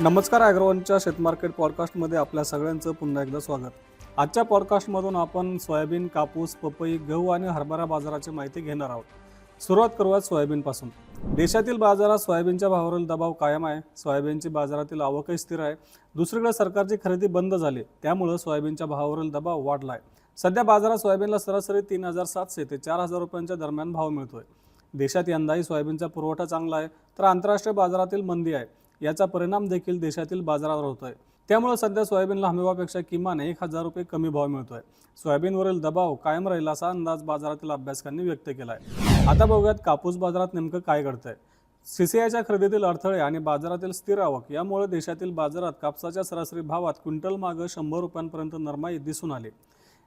नमस्कार ॲग्रोवनच्या शेतमार्केट पॉडकास्टमध्ये आपल्या सगळ्यांचं पुन्हा एकदा स्वागत. आजच्या पॉडकास्टमधून आपण सोयाबीन कापूस पपई गहू आणि हरभरा बाजाराची माहिती घेणार आहोत. सुरुवात करूयात सोयाबीनपासून. देशातील बाजारात सोयाबीनच्या भावावरील दबाव कायम आहे. सोयाबीनची बाजारातील आवकही स्थिर आहे. दुसरीकडे सरकारची खरेदी बंद झाली. त्यामुळं सोयाबीनच्या भावावरील दबाव वाढला आहे सध्या बाजारात सोयाबीनला सरासरी तीन हजार सातशे ते चार हजार रुपयांच्या दरम्यान भाव मिळतोय. देशात यंदाही सोयाबीनचा पुरवठा चांगला आहे तर आंतरराष्ट्रीय बाजारातील मंदी आहे. याचा परिणाम देखील देशातील बाजारावर होतोय. त्यामुळे सध्या सोयाबीनला हमीभावापेक्षा किमान एक हजार रुपये कमी भाव मिळतोय. सोयाबीनवरील दबाव कायम राहील असा अंदाज बाजारातील अभ्यासकांनी व्यक्त केला आहे आता बघूयात कापूस बाजारात नेमकं काय घडतंय. सीसीआयच्या खरेदीतील अडथळे आणि बाजारातील स्थिर आवक यामुळे देशातील बाजारात कापसाच्या सरासरी भावात क्विंटल मागं शंभर रुपयांपर्यंत नरमाई दिसून आली.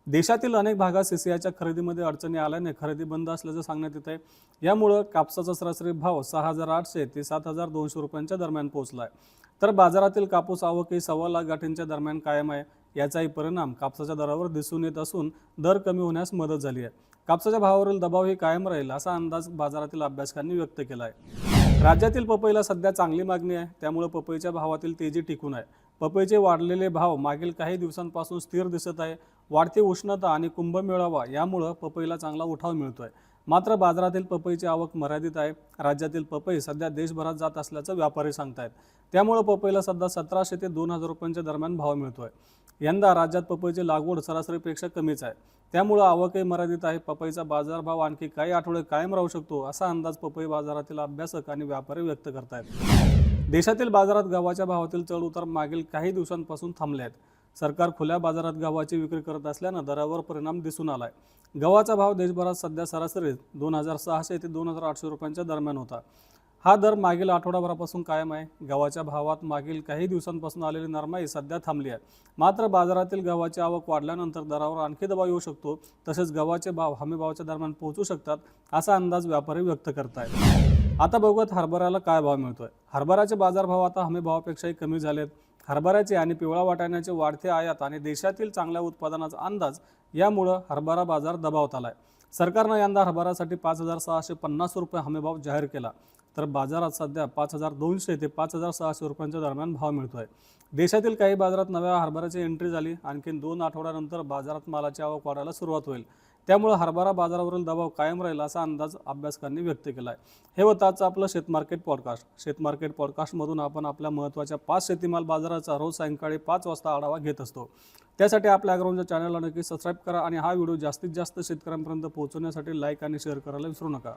देशातील अनेक भागात सीसीआयच्या खरेदीमध्ये अडचणी आल्याने खरेदी बंद असल्याचं सांगण्यात येत आहे यामुळं कापसाचा सरासरी भाव सहा हजार आठशे ते सात हजार दोनशे रुपयांच्या दरम्यान पोहोचला आहे तर बाजारातील कापूस आवकही सव्वा लाख गाठींच्या दरम्यान कायम आहे. याचाही परिणाम कापसाच्या दरावर दिसून येत असून दर कमी होण्यास मदत झाली आहे. कापसाच्या भावावरील दबावही कायम राहील असा अंदाज बाजारातील अभ्यासकांनी व्यक्त केला आहे राज्यातील पपईला सध्या चांगली मागणी आहे. त्यामुळे पपईच्या भावातील तेजी टिकून आहे. पपईचे वाढलेले भाव मागील काही दिवसांपासून स्थिर दिसत आहे. वाढती उष्णता आणि कुंभमेळावा यामुळं पपईला चांगला उठाव मिळतोय. मात्र बाजारातील पपईची आवक मर्यादित आहे. राज्यातील पपई सध्या देशभरात जात असल्याचं व्यापारी सांगतायत. त्यामुळं पपईला सध्या सतराशे ते दोन हजार रुपयांच्या दरम्यान भाव मिळतोय. यंदा राज्यात पपईची लागवड सरासरीपेक्षा कमीच आहे. त्यामुळं आवकही मर्यादित आहे. पपईचा बाजारभाव आणखी काही आठवडे कायम राहू शकतो असा अंदाज पपई बाजारातील अभ्यासक आणि व्यापारी व्यक्त करतायत. देशातील बाजारात गव्हाच्या भावातील चढ उतार मागील काही दिवसांपासून थांबले आहेत सरकार खुल्या बाजारात गव्हाची विक्री करत असल्यानं दरावर परिणाम दिसून आलाय. गव्हाचा भाव देशभरात सध्या सरासरी दोन हजार सहाशे ते दोन हजार आठशे रुपयांच्या दरम्यान होता. हा दर मागील आठवडाभरापासून कायम आहे. गव्हाच्या भावात मागील काही दिवसांपासून आलेली नरमाई सध्या थांबली आहे. मात्र बाजारातील गव्हाची आवक वाढल्यानंतर दरावर आणखी दबाव येऊ शकतो तसेच गव्हाचे भाव हमी भावाच्या दरम्यान पोहोचू शकतात असा अंदाज व्यापारी व्यक्त करतायत. आता बघूयात हरभऱ्याला काय भाव मिळतोय. हरभऱ्याचे बाजारभाव आता हमी भावापेक्षाही कमी झालेत. हरभऱ्याचे आणि पिवळा वाटाण्याचे वाढते आयात आणि देशातील चांगल्या उत्पादनाचा अंदाज यामुळं हरभरा बाजार दबावत आलाय. सरकारनं यंदा हरभऱ्यासाठी पाच हजार सहाशे पन्नास रुपये हमीभाव जाहीर केला. तर बाजारात सध्या पाच हजार दोनशे ते पाच हजार सहाशे रुपयांच्या दरम्यान भाव मिळतोय. देशातील काही बाजारात नव्या हरभऱ्याची एंट्री झाली. आणखी दोन आठवड्यानंतर बाजारात मालाची आवक वाढायला सुरुवात होईल. त्यामुळे हरभरा बाजारावरील दबाव कायम राहील असा अंदाज अभ्यासकांनी व्यक्त केला आहे हे होतं आजचं आपलं शेतमार्केट पॉडकास्ट शेतमार्केट पॉडकास्टमधून आपण आपल्या महत्त्वाच्या पाच शेतीमाल बाजाराचा रोज सायंकाळी पाच वाजता आढावा घेत असतो. त्यासाठी आपल्या अग्राउंडच्या चॅनलला नक्की सबस्क्राईब करा आणि हा व्हिडिओ जास्तीत जास्त शेतकऱ्यांपर्यंत पोहोचवण्यासाठी लाईक आणि शेअर करायला विसरू नका.